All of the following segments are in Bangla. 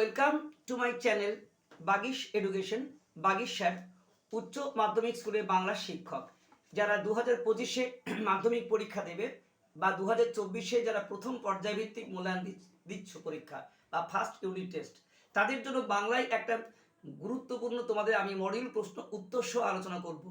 Welcome to my channel Bagish education Bagish sir উচ্চ মাধ্যমিক স্কুলে বাংলা শিক্ষক। যারা দু হাজার পঁচিশে মাধ্যমিক পরীক্ষা দেবে বা দু হাজার চব্বিশে যারা প্রথম পর্যায়ভিত্তিক মূল্যায়ন দিচ্ছ- পরীক্ষা বা ফার্স্ট ইউনিট টেস্ট তাদের জন্য বাংলায় একটা গুরুত্বপূর্ণ তোমাদের আমি মডিউল প্রশ্ন উত্তর সহ আলোচনা করব।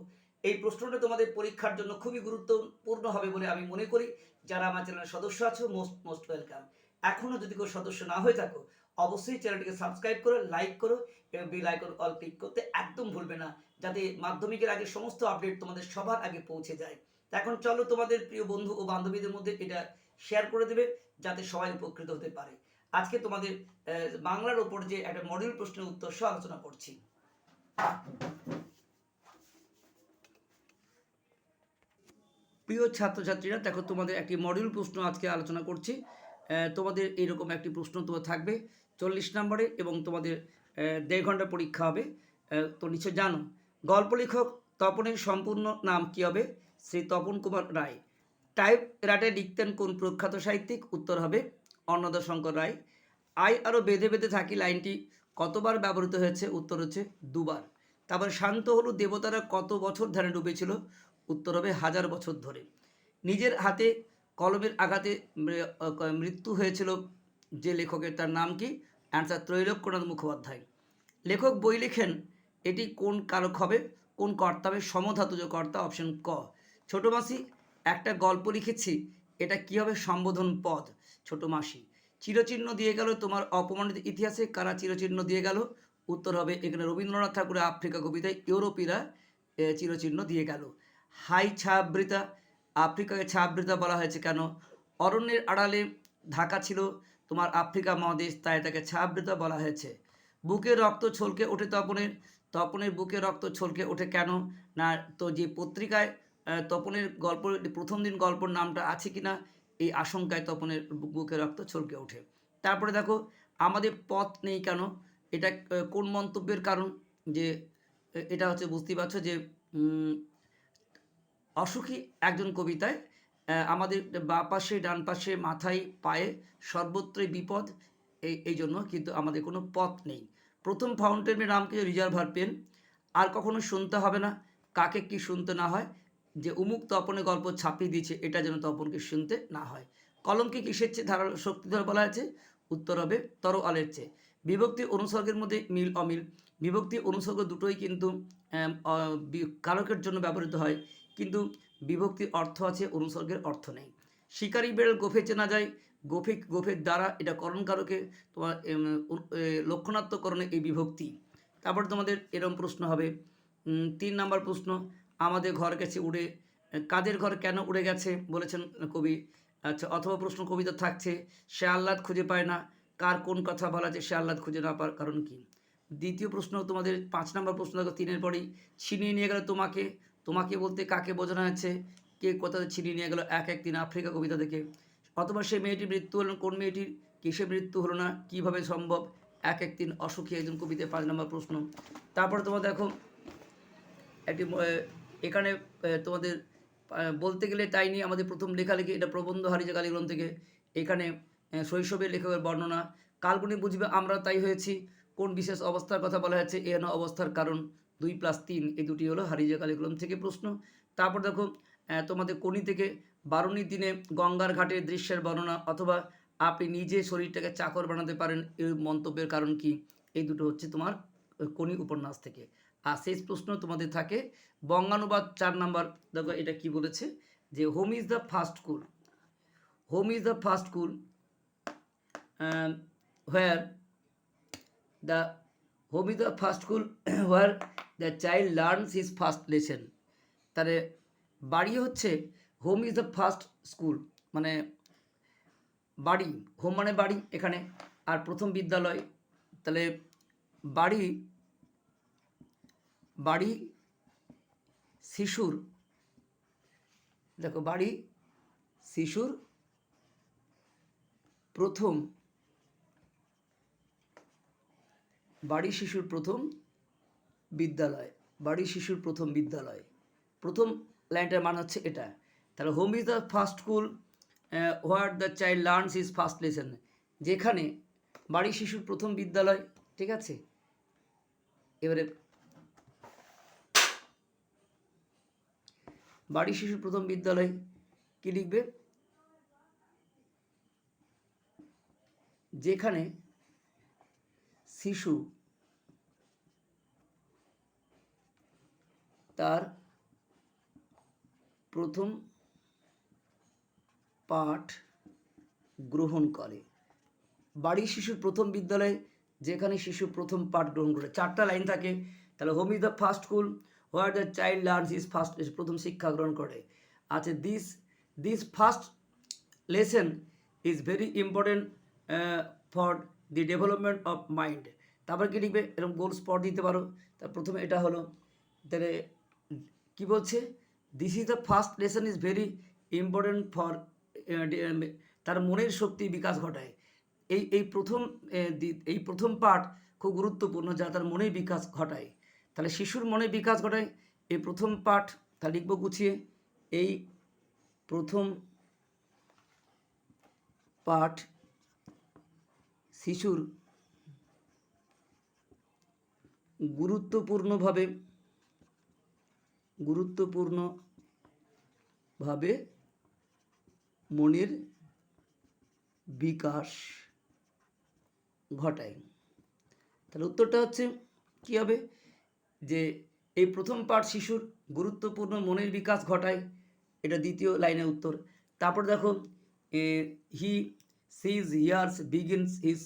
এই প্রশ্নটা তোমাদের পরীক্ষার জন্য খুবই গুরুত্বপূর্ণ হবে বলে আমি মনে করি। যারা আমার চ্যানেলের সদস্য আছো মোস্ট মোস্ট ওয়েলকাম এখনও যদি কেউ সদস্য না হয়ে থাকো, অবশ্যই চ্যানেলটিকে সাবস্ক্রাইব করো লাইক করো এবং বেল আইকন অল ক্লিক করতে একদম ভুলবে না, যাতে মাধ্যমিকের আগে সমস্ত আপডেট তোমাদের সবার আগে পৌঁছে যায়। এখন চলো তোমাদের প্রিয় বন্ধু ও বান্ধবীদের মধ্যে এটা শেয়ার করে দেবে, যাতে সবাই উপকৃত হতে পারে। আজকে তোমাদের বাংলার ওপর যে একটা মডিউল প্রশ্নের উত্তর সহ আলোচনা করছি। প্রিয় ছাত্রছাত্রীরা, দেখো তোমাদের একটি মডিউল প্রশ্ন আজকে আলোচনা করছি। তোমাদের এইরকম একটি প্রশ্ন তোমার থাকবে। চল্লিশ নম্বরে এবং তোমাদের দেড় ঘণ্টা পরীক্ষা হবে। তো নিশ্চয় জানো, গল্প লেখক তপনের সম্পূর্ণ নাম কী হবে? শ্রী তপন কুমার রায়। টাইপ রাটে লিখতেন কোন প্রখ্যাত সাহিত্যিক? উত্তর হবে অন্নদা শঙ্কর রায়। আই আরও বেঁধে বেঁধে থাকি লাইনটি কতবার ব্যবহৃত হয়েছে? উত্তর হচ্ছে দুবার। তারপর শান্ত হলো দেবতারা কত বছর ধ্যানে ডুবেছিল? উত্তর হবে হাজার বছর ধরে। নিজের হাতে কলমের আঘাতে মৃত্যু হয়েছিল যে লেখকের, তার নাম কি? অ্যান্সার ত্রৈলোক্যনাথ মুখোপাধ্যায়। লেখক বই লেখেন, এটি কোন কারক হবে? কোন কর্তা হবে? সমধাতুজ কর্তা অপশন ক। ছোট মাসি, একটা গল্প লিখেছি, এটা কী হবে? সম্বোধন পদ। ছোট মাসি, চিরচিহ্ন দিয়ে গেল তোমার অপমানিত ইতিহাসে, কারা চিরচিহ্ন দিয়ে গেল? উত্তর হবে এখানে রবীন্দ্রনাথ ঠাকুরের আফ্রিকা কবিতায়, ইউরোপীরা চিরচিহ্ন দিয়ে গেল। হাই ছাবৃতা আফ্রিকাকে ছাবৃতা বলা হয়েছে কেন? অরণ্যের আড়ালে ঢাকা ছিল তোমার আফ্রিকা মহাদেশ, তাই তাকে ছাবৃতা বলা হয়েছে। বুকে রক্ত ছলকে ওঠে তপনের তপনের বুকে রক্ত ছলকে ওঠে কেন? না, তো যে পত্রিকায় তপনের গল্প, প্রথম দিন গল্পর নামটা আছে কি না এই আশঙ্কায় তপনের বুকে রক্ত ছলকে ওঠে। তারপরে দেখো, আমাদের পথ নেই কেন? এটা কোন মন্তব্যের কারণ? যে এটা হচ্ছে বুঝতেই পারছ যে অসুখী একজন কবিতায় আমাদের বা পাশে, ডান পাশে, মাথায়, পায়ে সর্বত্রই বিপদ, এই এই জন্য কিন্তু আমাদের কোনো পথ নেই। প্রথম ফাউন্টেনের নাম কি রিজার্ভার পেন। আর কখনো শুনতে হবে না কাকে কি শুনতে না হয়, যে উমুক তপনে গল্প ছাপিয়ে দিয়েছে, এটা যেন তপনকে শুনতে না হয়। কলমকে কিসের চেয়ে ধারালো শক্তিধর বলা হয়েছে? উত্তর হবে তর আলের চেয়ে। বিভক্তি অনুসর্গের মধ্যে মিল, অমিল। বিভক্তি অনুসর্গ দুটোই কিন্তু কারকের জন্য ব্যবহৃত হয়। কিন্তু বিভক্তির অর্থ আছে, অনুসর্গের অর্থ নেই। শিকারী বেড়াল গোফে চেনা যায়, গোফে, গোফের দ্বারা এটা করণকারকে তোমার লক্ষণাত্মকরণে এই বিভক্তি। তারপর তোমাদের এরম প্রশ্ন হবে তিন নাম্বার প্রশ্ন, আমাদের ঘর গেছে উড়ে, কাদের ঘর কেন উড়ে গেছে বলেছেন কবি। আচ্ছা অথবা প্রশ্ন কবিতা থাকছে, সে আহ্লাদ খুঁজে পায় না, কার কোন কথা বলা আছে সে আহ্লাদ খুঁজে না পাওয়ার কারণ কি? দ্বিতীয় প্রশ্ন তোমাদের পাঁচ নম্বর প্রশ্ন দেখো, তিনের পরেই, ছিনিয়ে নিয়ে গেল তোমাকে তোমাকে বলতে কাকে বোঝানো হয়েছে? কে কোথাতে ছিনিয়ে নিয়ে গেল এক এক দিন আফ্রিকা কবিতা থেকে অথবা সেই মেয়েটির মৃত্যু হলো কোন মেয়েটির? কিসে মৃত্যু হলো না? কীভাবে সম্ভব? এক এক দিন অসুখী একজন কবিতায় পাঁচ নম্বর প্রশ্ন। তারপরে তোমার দেখো, একটি এখানে তোমাদের বলতে গেলে তাই নিয়ে আমাদের প্রথম লেখালেখি, এটা প্রবন্ধ হারিজা কালীগ্রন্থ থেকে। এখানে শৈশবের লেখকের বর্ণনা কাল্পনিক বুঝবে আমরা তাই হয়েছি? কোন বিশেষ অবস্থার কথা বলা হয়েছে? এ অবস্থার কারণ? দুই প্লাস তিন, এই দুটি হলো হারিজা কালীগ্রন্থ থেকে প্রশ্ন। তারপর দেখো তোমাদের কোনি থেকে বারুণীর দিনে গঙ্গার ঘাটের দৃশ্যের বর্ণনা, অথবা আপনি নিজে শরীরটাকে চাকর বানাতে পারেন, এই মন্তব্যের কারণ কি? এই দুটো হচ্ছে তোমার কোনি উপন্যাস থেকে। আর শেষ প্রশ্ন তোমাদের থাকে, বঙ্গানুবাদ চার নাম্বার, দেখো এটা কি বলেছে? যে home is the first school home is the first school where the home is the first school where the child learns his first lesson তাহলে বাড়ি হচ্ছে home is the first school মানে বাড়ি হোম মানে বাড়ি এখানে। আর প্রথম বিদ্যালয়, তাহলে বাড়ি বাড়ি শিশুর, দেখো বাড়ি শিশুর প্রথম, বাড়ি শিশুর প্রথম বিদ্যালয় বাড়ি শিশুর প্রথম বিদ্যালয়। প্রথম লাইনটার মান হচ্ছে এটা। তাহলে home is the first school what the child learns is first lesson যেখানে বাড়ি শিশুর প্রথম বিদ্যালয়, ঠিক আছে? এবারে বাড়ি শিশুর প্রথম বিদ্যালয় কি লিখবে? যেখানে শিশু তার প্রথম পাঠ গ্রহণ করে। বাড়ি শিশুর প্রথম বিদ্যালয়ে যেখানে শিশু প্রথম পাঠ গ্রহণ করে, চারটা লাইন থাকে। তাহলে home is the first school, where the child learns is first প্রথম শিক্ষা গ্রহণ করে। আচ্ছা this this first lesson is very important for the development of mind. তারপর কি লিখবে? এরকম গোল স্পট দিতে পারো। তার প্রথমে এটা হলো, তাহলে কি বলছে? This is the first lesson is very important for তার মনের শক্তি বিকাশ ঘটায়। এই এই প্রথম এই প্রথম পাঠ খুব গুরুত্বপূর্ণ যা তার মনের বিকাশ ঘটায়। তাহলে শিশুর মনে বিকাশ ঘটায়। এই প্রথম পাঠ তা লিখব গুছিয়ে। এই প্রথম পাঠ শিশুর গুরুত্বপূর্ণভাবে গুরুত্বপূর্ণভাবে মনের বিকাশ ঘটায়। তাহলে উত্তরটা হচ্ছে কী হবে? যে এই প্রথম পাঠ শিশুর গুরুত্বপূর্ণ মনের বিকাশ ঘটায়, এটা দ্বিতীয় লাইনের উত্তর। তারপর দেখো he sees hears begins his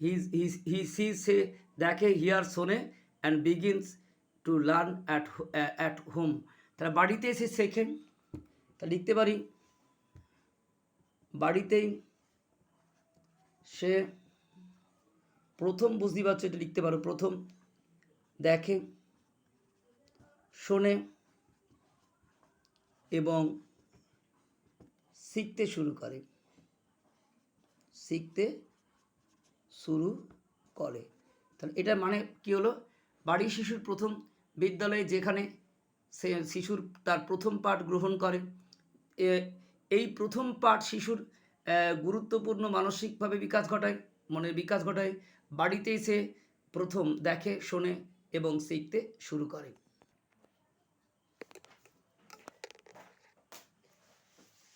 his he sees সে দেখে হিয়ার শোনে and begins to learn at at home তারা বাড়িতে এসে শেখেন। তা লিখতে পারি বাড়িতেই সে প্রথম বুঝতে পারছ এটা লিখতে পারো, প্রথম দেখে, শোনে এবং শিখতে শুরু করে। শিখতে শুরু করে। তাহলে এটার মানে কি হলো? বাড়ির শিশুর প্রথম বিদ্যালয়ে যেখানে সে শিশুর তার প্রথম পাঠ গ্রহণ করে এই প্রথম পাঠ শিশুর গুরুত্বপূর্ণ মানসিকভাবে বিকাশ ঘটায়, মনের বিকাশ ঘটায়, বাড়িতেই সে প্রথম দেখে, শোনে এবং শিখতে শুরু করে।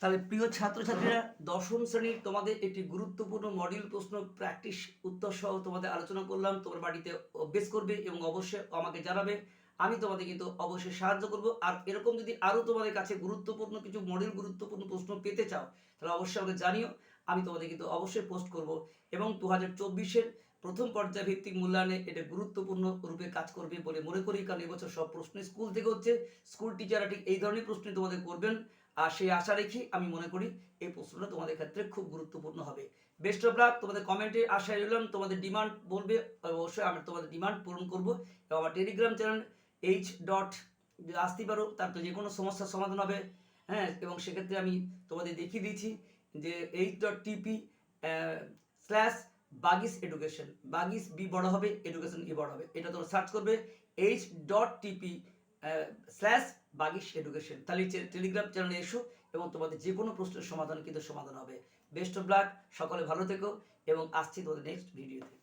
তাহলে প্রিয় ছাত্রছাত্রীরা, দশম শ্রেণির তোমাদের একটি গুরুত্বপূর্ণ মডিউল প্রশ্ন প্র্যাকটিস উত্তর সহ তোমাদের আলোচনা করলাম। তোমার বাড়িতে অভ্যেস করবে এবং অবশ্যই আমাকে জানাবে। আমি তোমাদের কিন্তু অবশ্যই সাহায্য করব। আর এরকম যদি আরও তোমাদের কাছে গুরুত্বপূর্ণ কিছু মডেল গুরুত্বপূর্ণ প্রশ্ন পেতে চাও, তাহলে অবশ্যই আমাকে জানিও। আমি তোমাদের কিন্তু অবশ্যই পোস্ট করব। এবং দু হাজার চব্বিশের প্রথম পর্যায় ভিত্তিক মূল্যায়নে এটা গুরুত্বপূর্ণ রূপে কাজ করবে বলে মনে করি। কারণ এবছর সব প্রশ্ন স্কুল থেকে হচ্ছে। স্কুল টিচাররা ঠিক এই ধরনের প্রশ্ন তোমাদের করবেন। আর সেই আশা রেখে আমি মনে করি এই প্রশ্নটা তোমাদের ক্ষেত্রে খুব গুরুত্বপূর্ণ হবে। বেস্ট অফ লাক তোমাদের কমেন্টে আশায় রইলাম। তোমাদের ডিমান্ড বলবে, অবশ্যই আমি তোমাদের ডিমান্ড পূরণ করব। এবং আমার টেলিগ্রাম চ্যানেল এইচ ডট আসতে পারো তার যে কোনো সমস্যার সমাধান হবে। হ্যাঁ এবং সেক্ষেত্রে আমি তোমাদের দেখিয়ে দিয়েছি যে h dot tp slash Bagish education Bagish B বড় হবে এডুকেশন ই বড় হবে। এটা তোমরা সার্চ করবে। H dot tp slash Bagish education তাহলে টেলিগ্রাম চ্যানেলে এসো এবং তোমাদের যে কোনো প্রশ্নের সমাধান কিন্তু সমাধান হবে। বেস্ট অফ লাক সকলে ভালো থেকো এবং আসছি তোমাদের নেক্সট ভিডিওতে